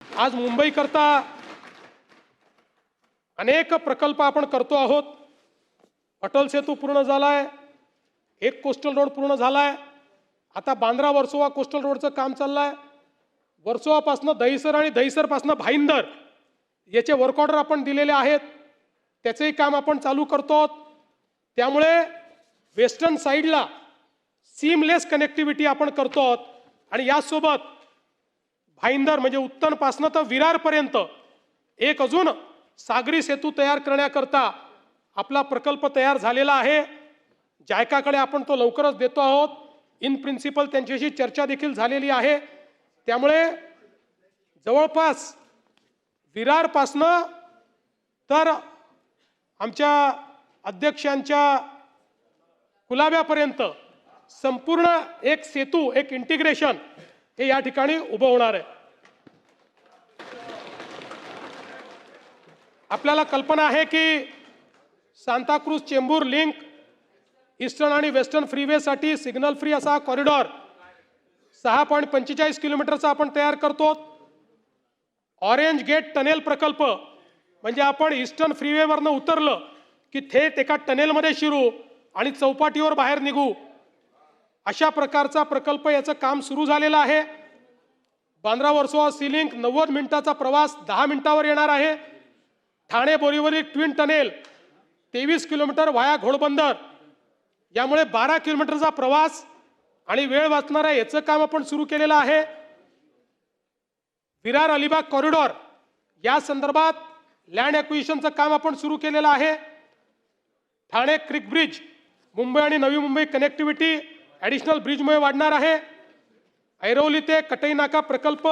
आज मुंबईकरता अनेक प्रकल्प आपण करतो आहोत. अटल सेतू पूर्ण झालाय एक कोस्टल रोड पूर्ण झालाय आता बांद्रा वर्सोवा कोस्टल रोडचं काम चाललंय. वर्सोवापासनं दहिसर आणि दहिसरपासनं भाईंदर याचे वर्क ऑर्डर आपण दिलेले आहेत. त्याचंही काम आपण चालू करतो त्यामुळे वेस्टर्न साईडला सीमलेस कनेक्टिव्हिटी आपण करतो आहोत. आणि यासोबत भाईंदर म्हणजे उत्तनपासनं तर विरारपर्यंत. एक अजून सागरी सेतू तयार करण्याकरता आपला प्रकल्प तयार झालेला आहे. जायकाकडे आपण तो लवकरच देतो आहोत. इन प्रिन्सिपल त्यांच्याशी चर्चा देखील झालेली आहे. त्यामुळे जवळपास विरारपासनं तर आमच्या अध्यक्षांच्या कुलाब्यापर्यंत संपूर्ण एक सेतू एक इंटिग्रेशन हे या ठिकाणी उभं होणार आहे. आपल्याला कल्पना आहे की सांताक्रूज चेंबूर लिंक ईस्टर्न आणि वेस्टर्न फ्रीवेसाठी सिग्नल फ्री असा कॉरिडॉर सहा पॉईंट पंचेचाळीस किलोमीटरचा आपण तयार करतो. ऑरेंज गेट टनेल प्रकल्प म्हणजे आपण ईस्टर्न फ्रीवेवरनं उतरलं की थेट एका टनेलमध्ये शिरू आणि चौपाटीवर बाहेर निघू. अशा प्रकारचा प्रकल्प याचं काम सुरू झालेलं आहे. बांद्रा वर्सोवा सी लिंक नव्वद मिनिटाचा प्रवास दहा मिनिटावर येणार आहे. ठाणे बोरीवरील ट्विन टनेल तेवीस किलोमीटर वाया घोडबंदर. यामुळे बारा किलोमीटरचा प्रवास आणि वेळ वाचणारा याचं काम आपण सुरू केलेलं आहे. विरार अलिबाग कॉरिडॉर या संदर्भात लँड ॲक्विशनचं काम आपण सुरू केलेलं आहे. ठाणे क्रिक ब्रिज मुंबई आणि नवी मुंबई कनेक्टिव्हिटी ॲडिशनल ब्रिजमुळे वाढणार आहे. ऐरोली ते कटई नाका प्रकल्प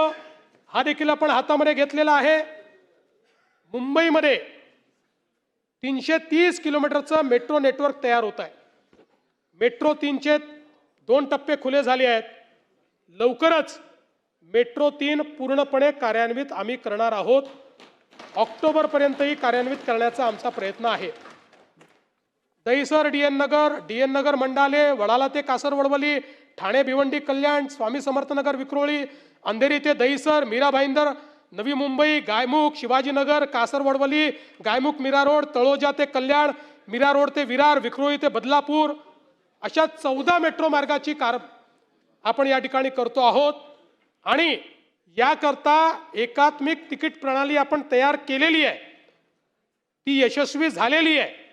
हा देखील आपण हातामध्ये घेतलेला आहे. मुंबईमध्ये तीनशे तीस किलोमीटरचं मेट्रो नेटवर्क तयार होत आहे. मेट्रो तीनचे दोन टप्पे खुले झाले आहेत. लवकरच मेट्रो तीन पूर्णपणे कार्यान्वित आम्ही करणार आहोत. ऑक्टोबरपर्यंतही कार्यान्वित करण्याचा आमचा प्रयत्न आहे. Dahisar D N Nagar D N Nagar Mandale Wadala ते कासर वडवली ठाणे भिवंडी कल्याण स्वामी समर्थनगर विक्रोळी अंधेरी ते दहिसर मीरा भाईंदर नवी मुंबई गायमुख शिवाजीनगर कासर वडवली गायमुख मीरा रोड तळोजा ते कल्याण मीरा रोड ते विरार विक्रोळी ते बदलापूर अशा चौदा मेट्रो मार्गाची कार आपण या ठिकाणी करतो आहोत. आणि याकरता एकात्मिक तिकीट प्रणाली आपण तयार केलेली आहे. ती यशस्वी झालेली आहे.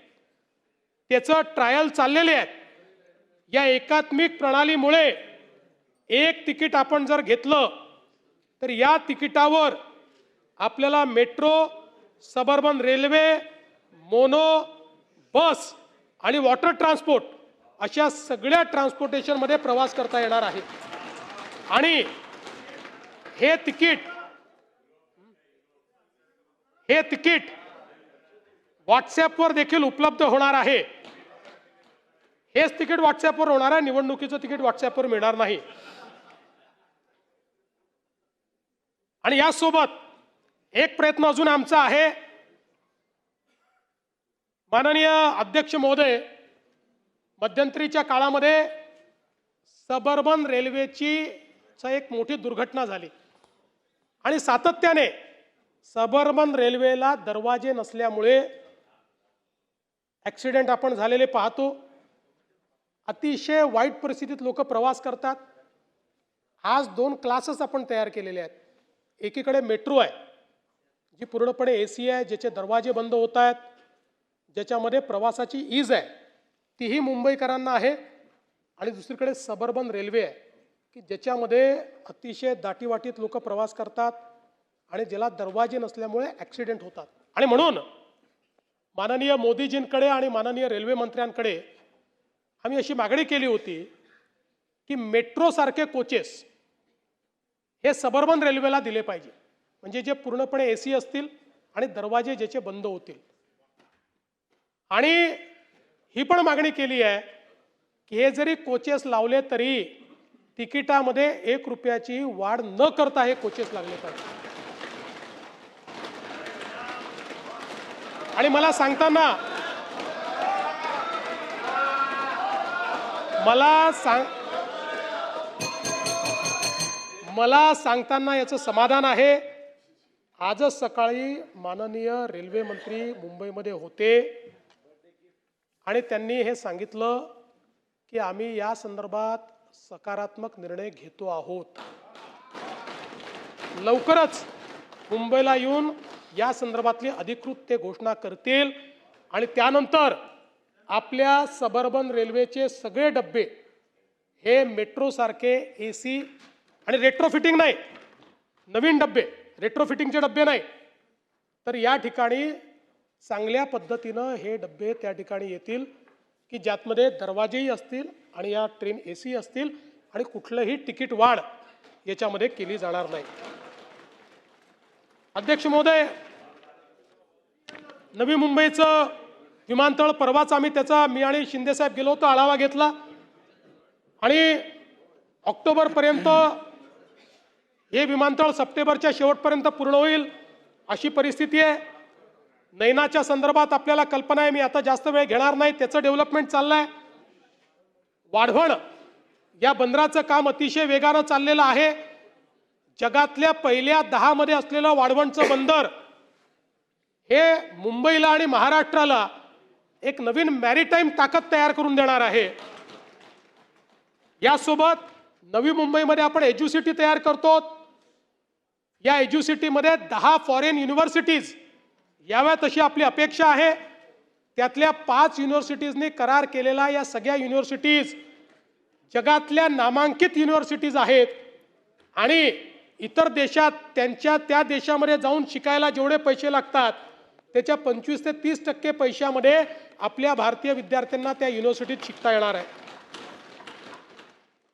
त्याचं ट्रायल चाललेले आहेत. या एकात्मिक प्रणालीमुळे एक तिकीट आपण जर घेतलं तर या तिकिटावर आपल्याला metro suburban railway mono bus आणि वॉटर ट्रान्सपोर्ट अशा सगळ्या ट्रान्सपोर्टेशनमध्ये प्रवास करता येणार आहे. आणि हे तिकीट हे तिकीट व्हॉट्सॲपवर देखील उपलब्ध होणार आहे. हेच तिकीट व्हॉट्सॲपवर होणार आहे. निवडणुकीचं तिकीट व्हॉट्सॲपवर मिळणार नाही. आणि यासोबत एक प्रयत्न अजून आमचा आहे. माननीय अध्यक्ष महोदय मध्यंतरीच्या काळामध्ये सबर्बन रेल्वेची एक मोठी दुर्घटना झाली. आणि सातत्याने सबर्बन रेल्वेला दरवाजे नसल्यामुळे ॲक्सिडेंट आपण झालेले पाहतो. अतिशय वाईट परिस्थितीत लोक प्रवास करतात. आज दोन क्लासेस आपण तयार केलेले आहेत. एकीकडे मेट्रो आहे जी पूर्णपणे ए सी आहे ज्याचे दरवाजे बंद होत आहेत ज्याच्यामध्ये प्रवासाची ईज आहे. तीही मुंबईकरांना आहे. आणि दुसरीकडे सबर्बन रेल्वे आहे की ज्याच्यामध्ये अतिशय दाटीवाटीत लोक प्रवास करतात आणि ज्याला दरवाजे नसल्यामुळे ॲक्सिडेंट होतात. आणि म्हणून माननीय मोदीजींकडे आणि माननीय रेल्वे मंत्र्यांकडे आम्ही अशी मागणी केली होती की मेट्रोसारखे कोचेस हे सबर्बन रेल्वेला दिले पाहिजे. म्हणजे जे पूर्णपणे ए सी असतील आणि दरवाजे ज्याचे बंद होतील. आणि ही पण मागणी केली आहे की हे जरी कोचेस लावले तरी तिकिटामध्ये एक रुपयाची वाढ न करता हे कोचेस लागले पाहिजे. आणि मला सांगताना मला सांग मला सांगताना याचं समाधान आहे. आजच सकाळी माननीय रेल्वे मंत्री मुंबईमध्ये होते. आणि त्यांनी हे सांगितलं की आम्ही या संदर्भात सकारात्मक निर्णय घेतो आहोत. लवकरच मुंबईला येऊन या संदर्भातली अधिकृत ते घोषणा करतील. आणि त्यानंतर आपल्या सबर्बन रेल्वेचे सगळे डब्बे हे मेट्रोसारखे ए सी आणि रेट्रोफिटिंग नाही. नवीन डब्बे रेट्रोफिटिंगचे डबे नाही. तर या ठिकाणी चांगल्या पद्धतीनं हे डबे त्या ठिकाणी येतील की ज्यातमध्ये दरवाजेही असतील आणि या ट्रेन ए सी असतील आणि कुठलंही तिकीट वाढ याच्यामध्ये केली जाणार नाही. अध्यक्ष महोदय नवी मुंबईचं विमानतळ परवाच आम्ही त्याचा मी आणि शिंदेसाहेब गेलो होतो आढावा घेतला. आणि ऑक्टोबरपर्यंत हे विमानतळ सप्टेंबरच्या शेवटपर्यंत पूर्ण होईल अशी परिस्थिती आहे. नैनाच्या संदर्भात आपल्याला कल्पना आहे मी आता जास्त वेळ घेणार नाही त्याचं डेव्हलपमेंट चाललं आहे वाढवण या बंदराचं काम अतिशय वेगानं चाललेलं आहे. जगातल्या पहिल्या दहामध्ये असलेलं वाढवणचं बंदर हे मुंबईला आणि महाराष्ट्राला एक नवीन मॅरीटाईम ताकद तयार करून देणार आहे. यासोबत नवी मुंबईमध्ये आपण एज्युसिटी तयार करतो. या एज्युसिटीमध्ये दहा फॉरेन युनिव्हर्सिटीज याव्यात अशी आपली अपेक्षा आहे. त्यातल्या पाच युनिव्हर्सिटीजनी करार केलेला या सगळ्या युनिव्हर्सिटीज जगातल्या नामांकित युनिव्हर्सिटीज आहेत. आणि इतर देशात त्यांच्या त्या देशामध्ये जाऊन शिकायला जेवढे पैसे लागतात त्याच्या पंचवीस ते तीस टक्के पैशामध्ये आपल्या भारतीय विद्यार्थ्यांना त्या युनिव्हर्सिटीत शिकता येणार आहे.